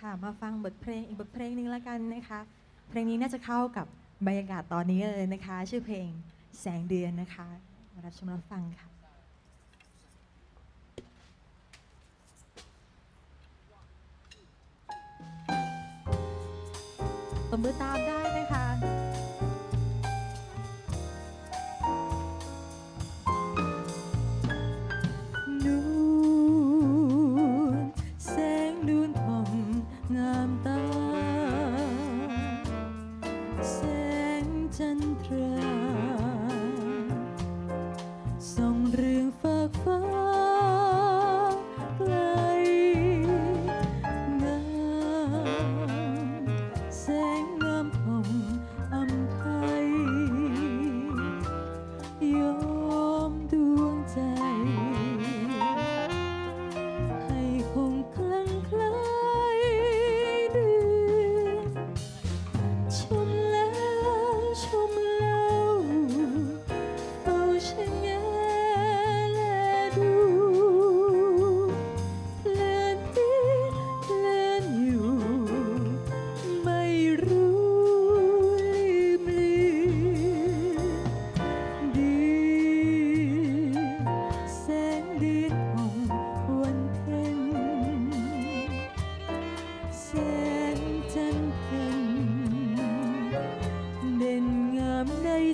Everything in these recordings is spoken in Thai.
ค่ะ มาฟังบทเพลงอีกบทเพลงหนึ่งแล้วกันนะคะ เพลงนี้น่าจะเข้ากับบรรยากาศตอนนี้เลยนะคะ ชื่อเพลงแสงเดือนนะคะมารับชมรับฟังค่ะตบมือตามได้นะคะ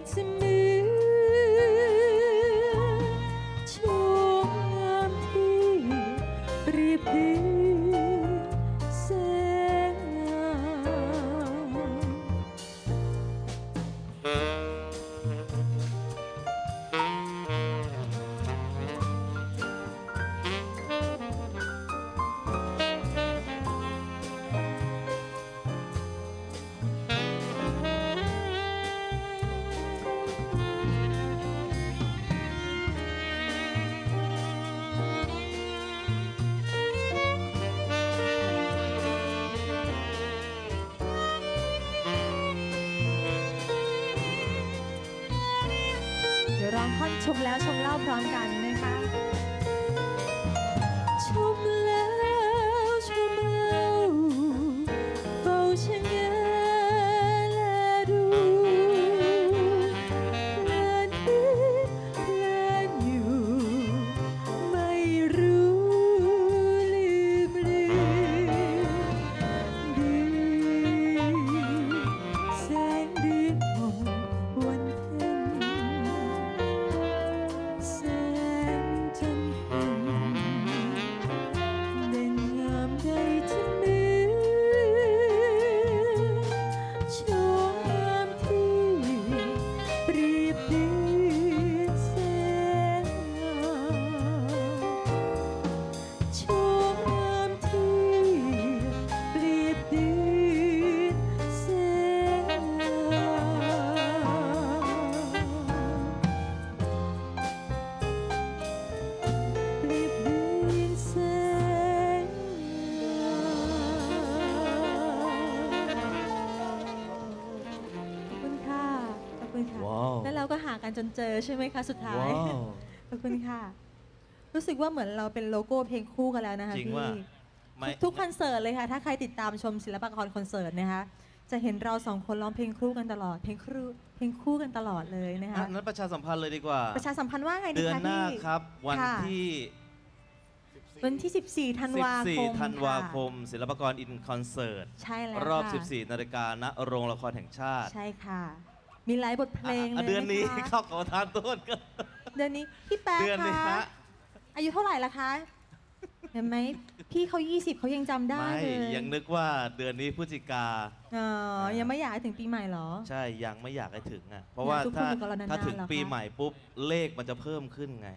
ใน ท่อนชมแล้วชมเล่าพร้อมกันนะคะ จนเจอใช่ไหมคะสุดท้าย ว้าว ขอบคุณค่ะ รู้สึกว่าเหมือนเราเป็นโลโก้เพลงคู่กันแล้วนะคะจริงพี่ว่า ไม่ทุกคอนเสิร์ตเลยค่ะ ถ้าใครติดตามชมศิลปากรคอนเสิร์ตนะคะ จะเห็นเราสองคนร้องเพลงคู่กันตลอด เพลงคู่เพลงคู่กันตลอดเลยนะคะอะนั้นประชาสัมพันธ์เลยดีกว่า ประชาสัมพันธ์ว่าไงดีเดือนคะหน้าพี่ ครับ วันค่ะ ที่วันที่ 14ธันวาคม14ธันวาคะมศิลปากรอินคอนเสิร์ตใช่แล้วรอบ ค่ะ14 นาฬิกาณโรงละครแห่งชาติ ใช่ค่ะ มีหลายบทเพลงอะเลยเดือนนี้ะคะเข้าขอทานต้นก็ เดือนนี้พี่แป๊ะเดือนนี้คะฮะ อายุเท่าไหร่ละคะ เห็นไหมพี่เขา 20เขายังจำได้ไม่เลยยังนึกว่าเดือนนี้พฤศจิกา อ๋อยังไม่อยากให้ถึงปีใหม่เหรอ ใช่ยังไม่อยากให้ถึงอะเพราะว่าทุกคนถ้าอยู่กับเรานานๆถ้าถึงเหรอคะปีใหม่ปุ๊บเลขมันจะเพิ่มขึ้นไง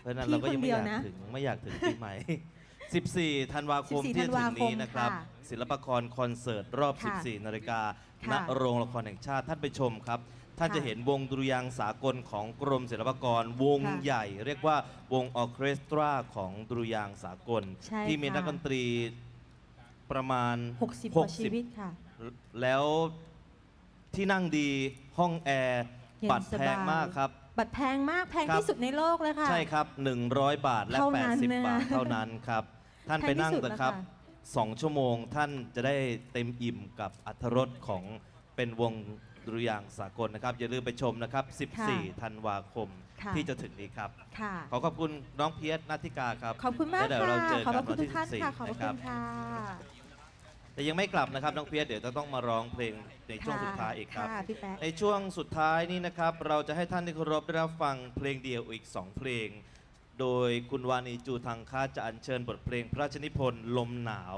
เพราะฉะนั้นพี่เราก็ยังไม่อยากคนเดียวนะถึงไม่อยากถึงปีใหม่ 14 ธันวาคม14ที่จะถึงธันวาคมนี้นะครับค่ะศิลปากรคอนเสิร์ตรอบ ค่ะ 14 นาฬิกา ณค่ะ โรงละครแห่งชาติท่านไปชมครับ ท่านค่ะจะเห็นวงดุริยางค์สากลของกรมศิลปากร วงค่ะใหญ่ เรียกว่าวงออร์เคสตราของดุริยางค์สากล ใช่ที่มีค่ะ นักดนตรีประมาณ 60กว่าชีวิตค่ะ แล้วที่นั่งดีห้องแอร์ เย็นบัตรสบายแพงมากครับ บัตรแพงมากแพงครับ ที่สุดในโลกเลยค่ะ ใช่ครับ 100 บาทและ เท่านั้น80นะคะบาทเท่านั้นครับ ท่านไปนั่งแพที่สุดเถอะครับแล้ว 2 ชั่วโมงท่านจะได้เต็มอิ่มกับอัธรสของเป็นวงดุริยางค์สากลนะครับ อย่าลืมไปชมนะครับค่ะ14 ธันวาคมค่ะ ที่จะถึงนี้ครับ ค่ะ ขอขอบคุณน้องเพียรนาทิกาครับขอบคุณมากแล้วเดี๋ยวเราค่ะเจอขอบกันคุวัณนทุที่กท่านค่ะ 14ขอบนะคุครับ ณค่ะ แต่ยังไม่กลับนะครับน้องเพียรเดี๋ยวจะต้องมาร้องเพลงในช่วงสุดท้ายอีกครับ ค่ะพี่แป๊ะ ในช่วงสุดท้ายนี้นะครับ เราจะให้ท่านที่เคารพได้รับฟังเพลงเดียวอีก 2 เพลง โดยคุณวานีจูทังคาจะอัญเชิญบทเพลงพระราชนิพนธ์ลมหนาว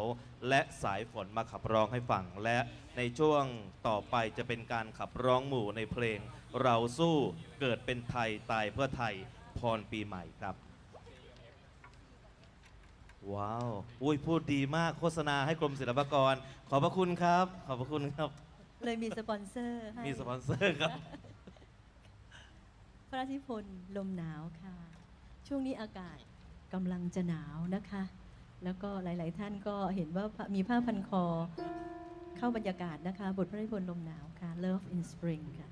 และสายฝนมาขับร้องให้ฟัง และในช่วงต่อไปจะเป็นการขับร้องหมู่ในเพลง เราสู้เกิดเป็นไทยตายเพื่อไทยพรปีใหม่ครับ ว้าว อุ้ยพูดดีมากโฆษณาให้กรมศิลปากร ขอบพระคุณครับ ขอบพระคุณครับ เลยมีสปอนเซอร์ให้มีสปอนเซอร์ครับ พระราชนิพนธ์ลมหนาวค่ะ ช่วงนี้อากาศกำลังจะหนาวนะคะ แล้วก็หลาย ๆ ท่านก็เห็นว่ามีผ้าพันคอเข้าบรรยากาศนะคะ บทพระนิพนธ์ลมหนาวค่ะ Love in Spring ค่ะ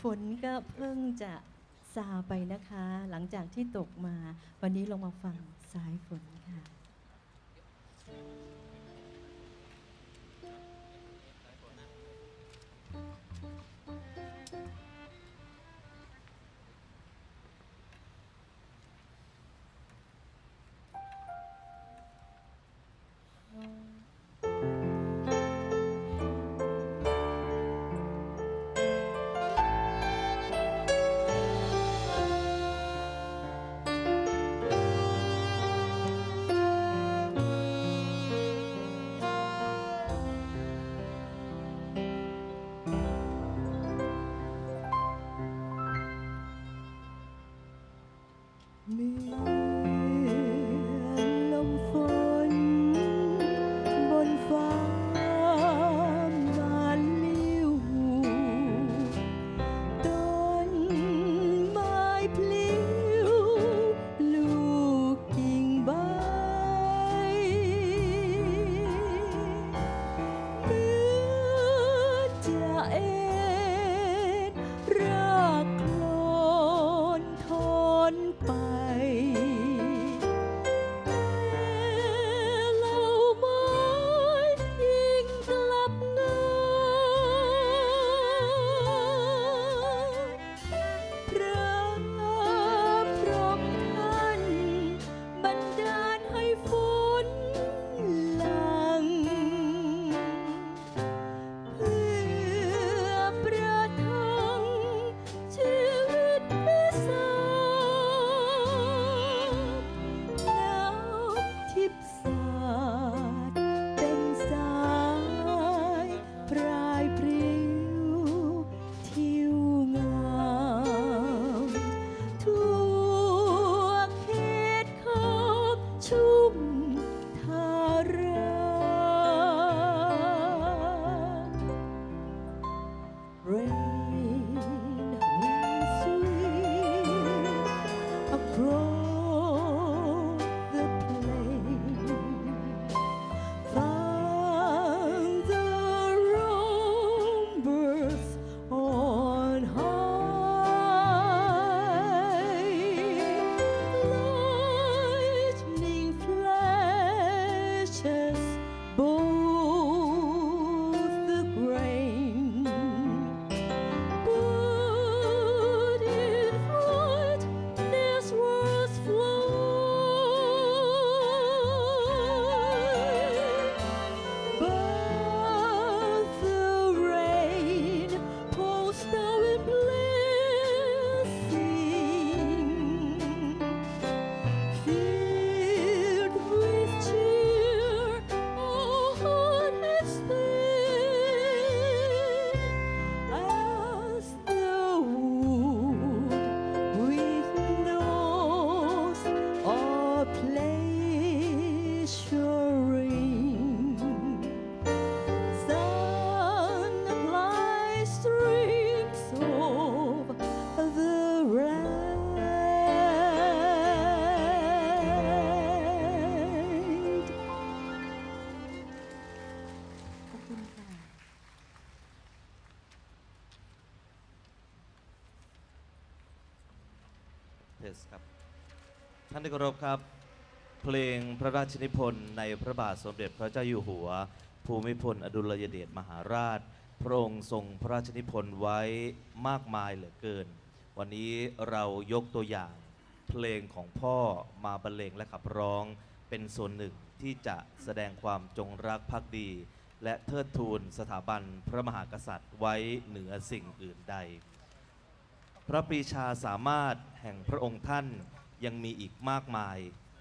ฝนก็เพิ่งจะซาไปนะคะ หลังจากที่ตกมา วันนี้ลงมาฟังสายฝนค่ะ yes ครับ ท่านที่เคารพครับ เพลงพระราชนิพนธ์ในพระบาทสมเด็จพระเจ้าอยู่หัว ภูมิพลอดุลยเดชมหาราช พระองค์ทรงพระราชนิพนธ์ไว้มากมายเหลือเกิน วันนี้เรายกตัวอย่าง เพลงของพ่อมาบรรเลงและขับร้องเป็นส่วนหนึ่งที่จะแสดงความจงรักภักดี และเทิดทูนสถาบันพระมหากษัตริย์ไว้เหนือสิ่งอื่นใด พระปรีชาสามารถแห่งพระองค์ท่านยังมีอีกมากมาย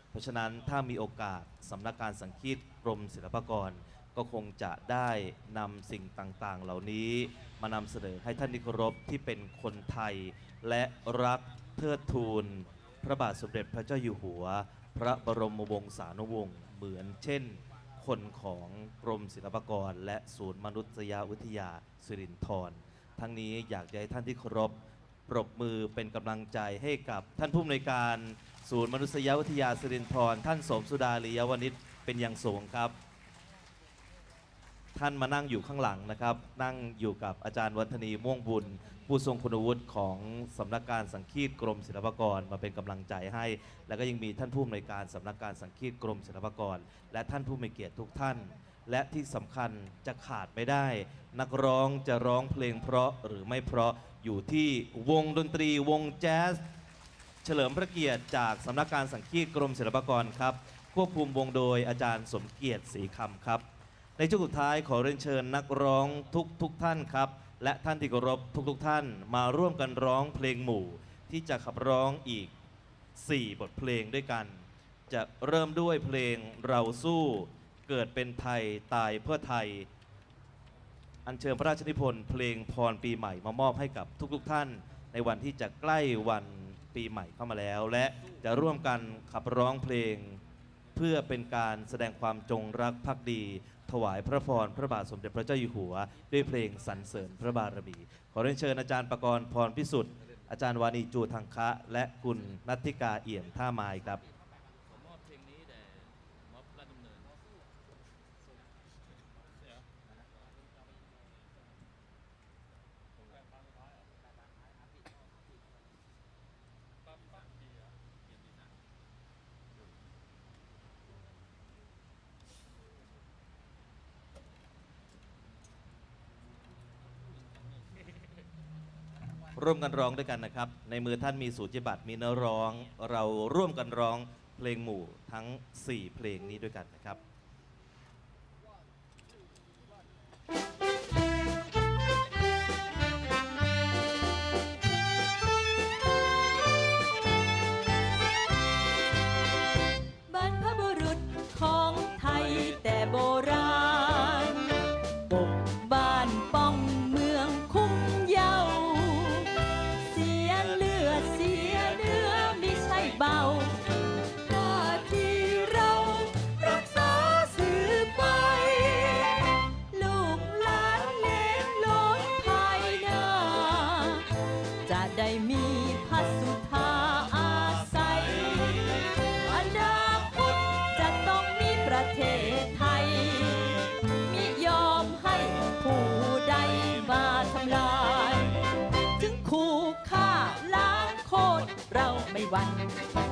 เพราะฉะนั้นถ้ามีโอกาสสำนักการสังคีตกรมศิลปากร ก็คงจะได้นำสิ่งต่างๆ เหล่านี้มานำเสนอให้ท่านที่เคารพที่เป็นคนไทย และรักเทิดทูน พระบาทสมเด็จพระเจ้าอยู่หัว พระบรมวงศานุวงศ์เหมือนเช่น คนของกรมศิลปากร และศูนย์มนุษยวิทยาสิรินธรทั้งนี้อยากจะให้ท่านที่เคารพ ปรบมือเป็นกำลังใจให้กับท่านผู้อำนวยการศูนย์มนุษยวิทยาสิรินธรท่านสมสุดาลียวณิชเป็นอย่างสูงครับ ท่านมานั่งอยู่ข้างหลังนะครับ นั่งอยู่กับอาจารย์วัฒนีม่วงบุญ ผู้ทรงคุณวุฒิของสำนักการสังคีตกรมศิลปากรมาเป็นกำลังใจให้ แล้วก็ยังมีท่านผู้อำนวยการสำนักการสังคีตกรมศิลปากร และท่านผู้มีเกียรติทุกท่าน และที่สำคัญจะขาดไม่ได้ นักร้องจะร้องเพลงเพราะหรือไม่เพราะอยู่ที่วงดนตรีวงแจ๊สเฉลิมพระเกียรติจากสำนักการสังคีตกรมศิลปากรครับ ควบคุมวงโดยอาจารย์สมเกียรติศรีคำครับ ในช่วงสุดท้ายขอเรียนเชิญนักร้องทุกทุกท่านครับ และท่านที่เคารพทุกทุกท่านมาร่วมกันร้องเพลงหมู่ ที่จะขับร้องอีก 4 บทเพลงด้วยกัน จะเริ่มด้วยเพลงเราสู้ เกิดเป็นไทยตายเพื่อไทย อัญเชิญพระราชนิพนธ์เพลงพรปีใหม่มามอบให้กับทุกๆทท่าน ในวันที่จะใกล้วันปีใหม่เข้ามาแล้ว และจะร่วมกันขับร้องเพลง เพื่อเป็นการแสดงความจงรักภักดี ถวายพระพรพระบาทสมเด็จพระเจ้าอยู่หัว ด้วยเพลงสรรเสริญพระบารมี ขอเรียนเชิญอาจารย์ประกรณ์พรพิสุทธิ์อาจารย์วานีจูทังคะ และคุณนัทธิกาเอี่ยมท่าไม้ครับ ผมมอบเพลงนี้แด่ม็อบราชดำเนิน ร่วมกันร้องด้วยกันนะครับ ในมือท่านมีสูจิบัตรมีเนื้อร้อง เราร่วมกันร้องเพลงหมู่ทั้ง 4 เพลงนี้ด้วยกันนะครับ วัน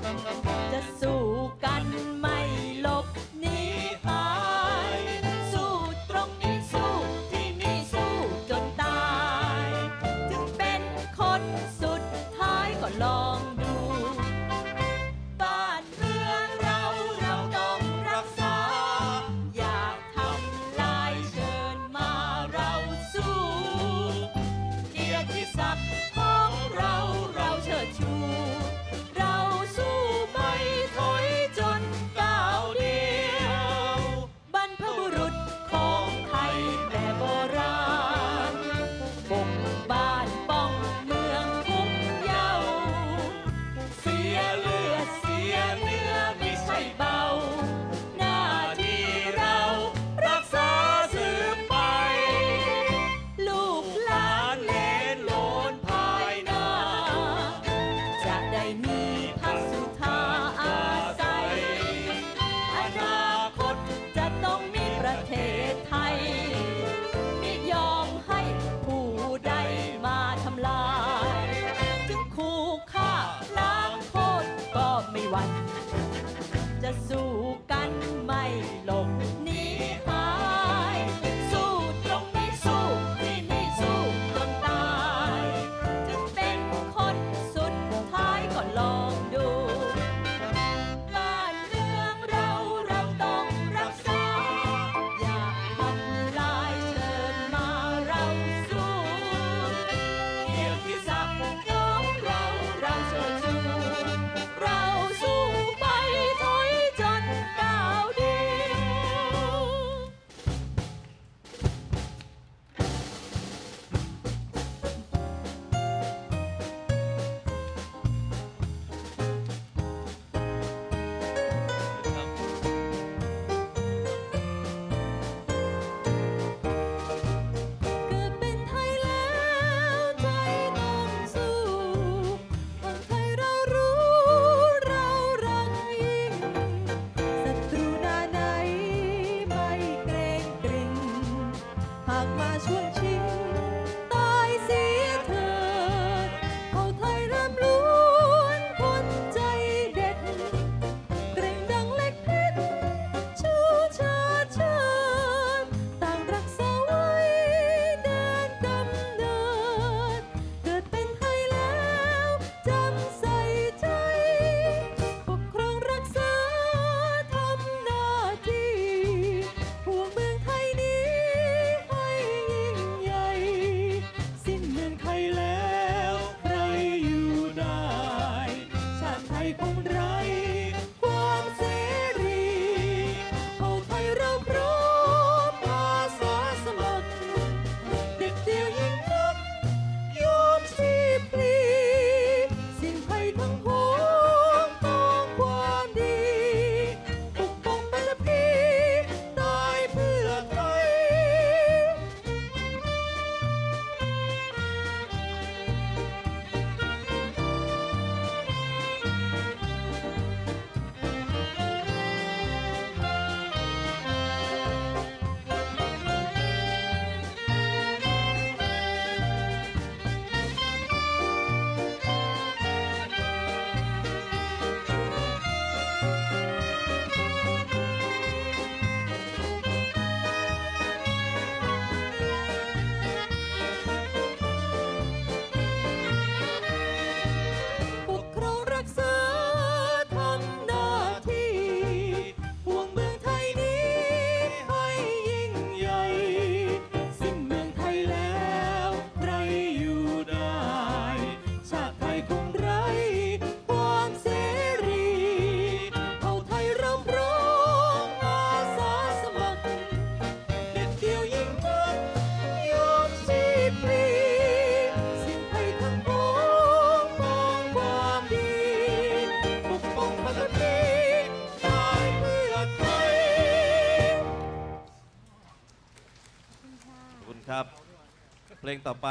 ลงต่อไป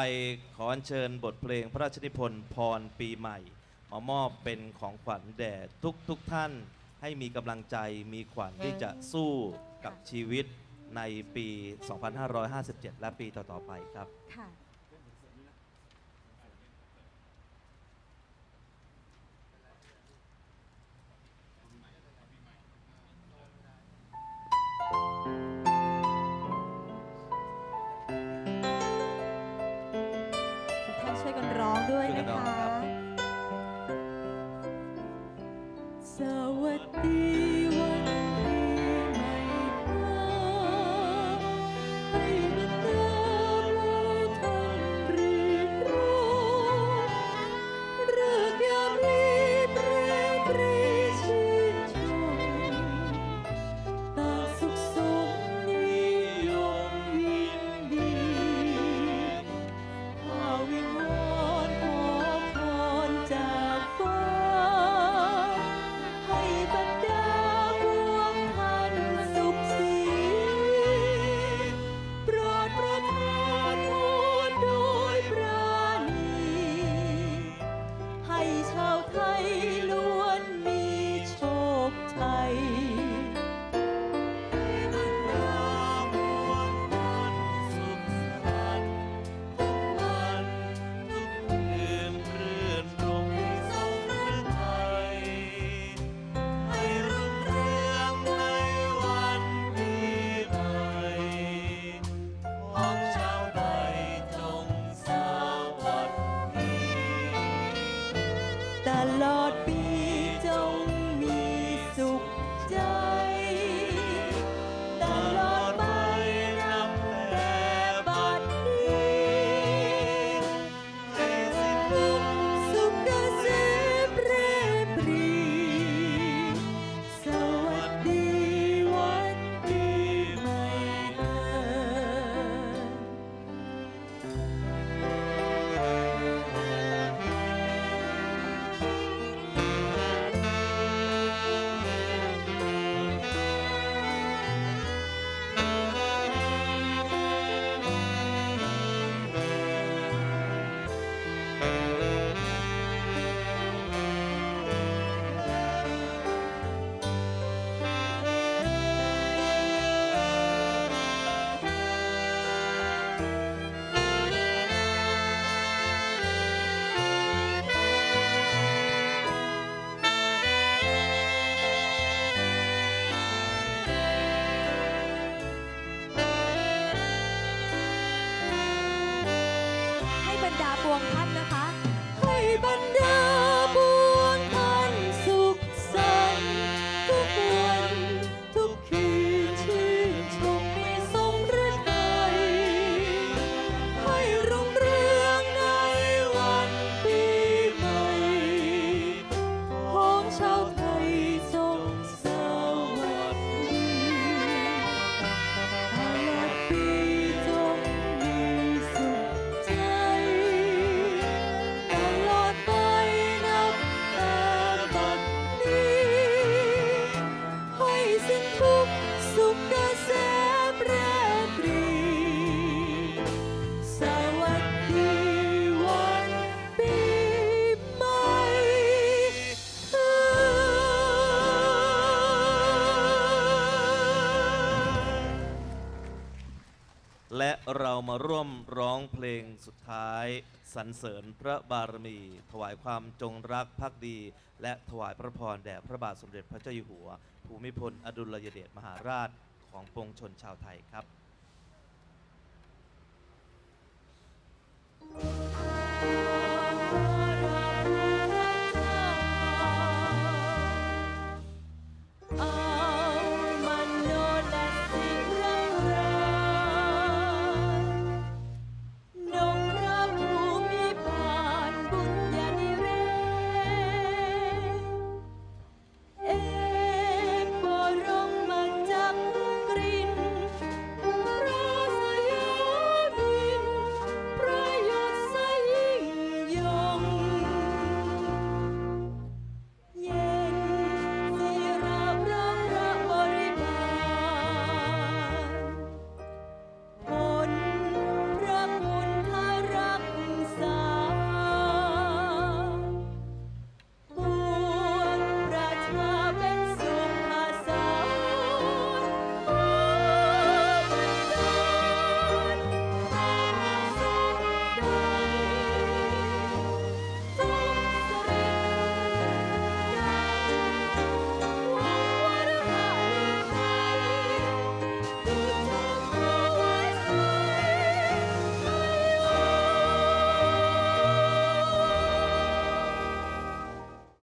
ขออัญเชิญบทเพลงพระราชนิพนธ์พรปีใหม่ มามอบเป็นของขวัญแด่ทุกทุกท่าน ให้มีกำลังใจมีขวัญที่จะสู้กับชีวิตในปี 2557 และปีต่อ ๆ ไปครับ ค่ะ วงท่านนะคะ ให้บรรดา และเรามาร่วมร้องเพลงสุดท้ายสรรเสริญพระบารมี ถวายความจงรักภักดี และถวายพระพรแด่พระบาทสมเด็จพระเจ้าอยู่หัว ภูมิพลอดุลยเดชมหาราชของปวงชนชาวไทยครับ Thank you.